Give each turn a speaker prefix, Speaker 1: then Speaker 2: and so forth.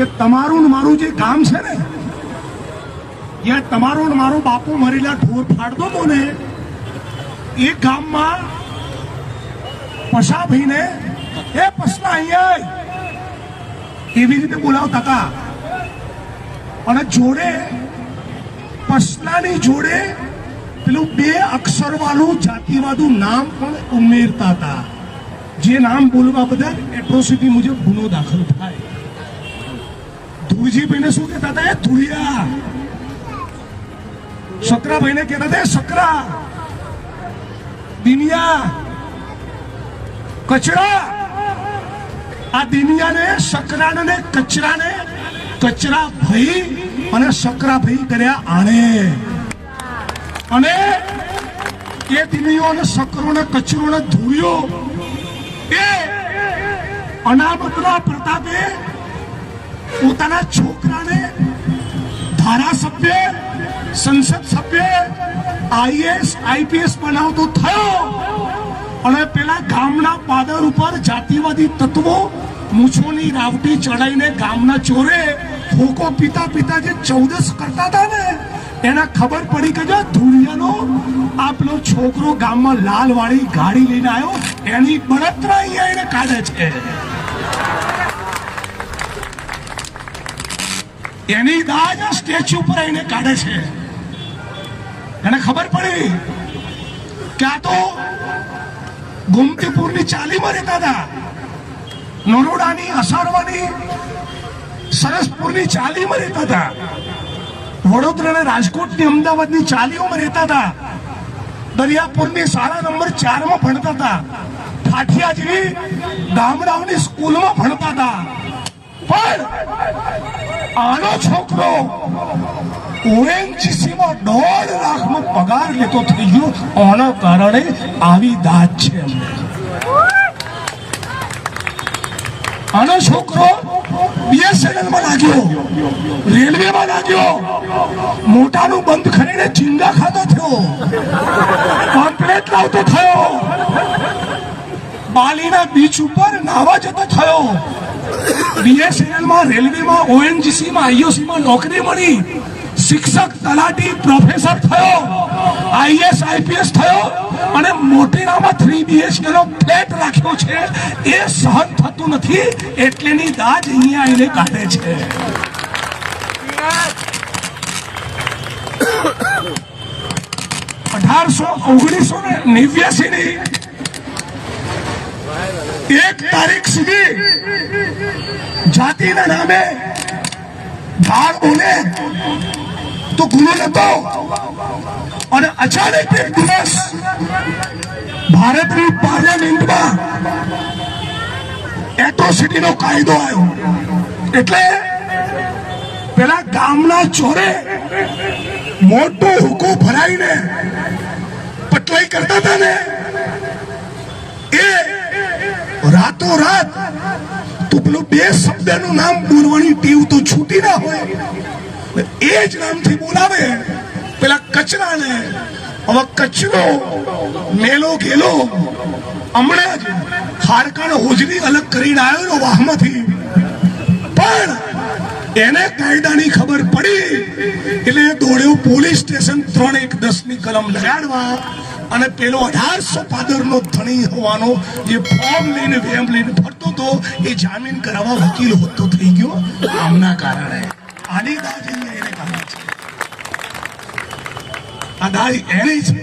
Speaker 1: કે તમારું મારું જે કામ છે ને ત્યાં તમારો મારો બાપુ મરેલા ઢોર ફાડતો હતો ને, એ ગામમાં પશાભાઈને, એ પસલા અહીંયા એવી રીતે બોલાવતા હતા. અને જોડે, પસલાની જોડે પેલું બે અક્ષર વાળું જાતિવાદું નામ પણ ઉમેરતા હતા. જે નામ બોલવા બદલ એટ્રોસિટી મુજબ ગુનો દાખલ થાય. ધુળજીભાઈને શું કહેતા હતા? ધુળિયા. શકરાભાઈને કહેતા હતા શકરા, દિનિયા, કચરા. આ દિનિયાને, શકરાને કચરાને કચરા ભાઈ અને શકરા ભાઈ કર્યા આણે. અને એ દિનિયો અને શકરો ને કચરો ને ધૂળ્યો. એ અનામતના પ્રતાપે પોતાના છોકરાને ધારાસભ્ય, સંસદ સભ્ય, આઈએસ, આઈપીએસ બનાવતો થયો. અને પેલા ગામના પાદર ઉપર જાતિવાદી તત્વો મૂછોની રાવટી ચડાઈને ગામના ચોરે ફોકો પીતા પીતા જે ચૌદસ કરતા હતા ને, એને ખબર પડી કે જો ધૂળિયાનો આપનો છોકરો ગામમાં લાલ વાળી ગાડી લઈને આવ્યો, એની બળતરા અહીંયા એને કાઢે છે. એની દાજ સ્ટેચ્યુ પર એને કાઢે છે. એને ખબર પડી કે આ તો ગોમતીપુરની ચાલીમાં રહેતા હતા. નરોડાની અસારવાની સરસપુરની ચાલીમાં રહેતા હતા. વડોદરા અને રાજકોટની અમદાવાદની ચાલીઓમાં રહેતા હતા. દરિયાપુરની શાળા નંબર ચારમાં ભણતા હતા. ઠાઠિયા જેવી ગામડાઓની સ્કૂલમાં ભણતા હતા. આનો છોકરો ઓએનજીસી દોઢ લાખ નો પગાર લેતો થઈ ગયો. આના કારણે આવી દાદ છે આનો છોકરો બીએસએનએલમાં લાગ્યો રેલવે લાગ્યો, મોટાનું બંધ કરીને ઝીંગા ખાતો થયો. થયો. બાલીના બીચ ઉપર નાવા થયો. બીએસએનએલમાં, રેલવેમાં ઓએનજીસી માં આઈઓસી માં નોકરી મળી. શિક્ષક તલાટી પ્રોફેસર થયો. આઈએસ આઈપીએસ થયો. અને મોટેરામાં થ્રી બીએચકે નો ફ્લેટ રાખ્યો છે. એ સહન થતું નથી. એટલેની દાજ અહીંયા એને કાઢે છે. અઢારસો ઓગણીસો ને નેવ્યાસી ની એક તારીખ સુધી જાતિના નામે ગાળ બોલે તો ગુનો નતો અને અચાનક એક દિવસ ભારતની પાર્લામેન્ટમાં એટ્રોસિટીનો કાયદો આવ્યો એટલે પેલા ગામના ચોરે મોટો હુકો ભરાઈને પટલાઈ કરતા હતા ને એ રાતો રાત તો બે શબ્દનું નામ બોલવાની ટીવ તો છૂટી ના હોય. એ જ નામથી બોલાવે. પેલા કચરાને, હવે કચરો, મેલો ગેલો હમણાં જ હાડકાનો હોજરી અલગ કરીને આવ્યો વાહમાંથી. પણ એને કાયદાની ખબર પડી, એટલે દોડ્યો પોલીસ સ્ટેશન ત્રણ એક દસની કલમ લગાડવા અને પેલો અઢારસો પાદરનો ધણી હોવાનો જે ફોર્મ લઈને, વેમ લઈને હતો એ જામીન કરાવવા વકીલ હોતો થઈ ગયો. આમના કારણે. આની દાજ એને કારણે છે. આ દાજ એને છે.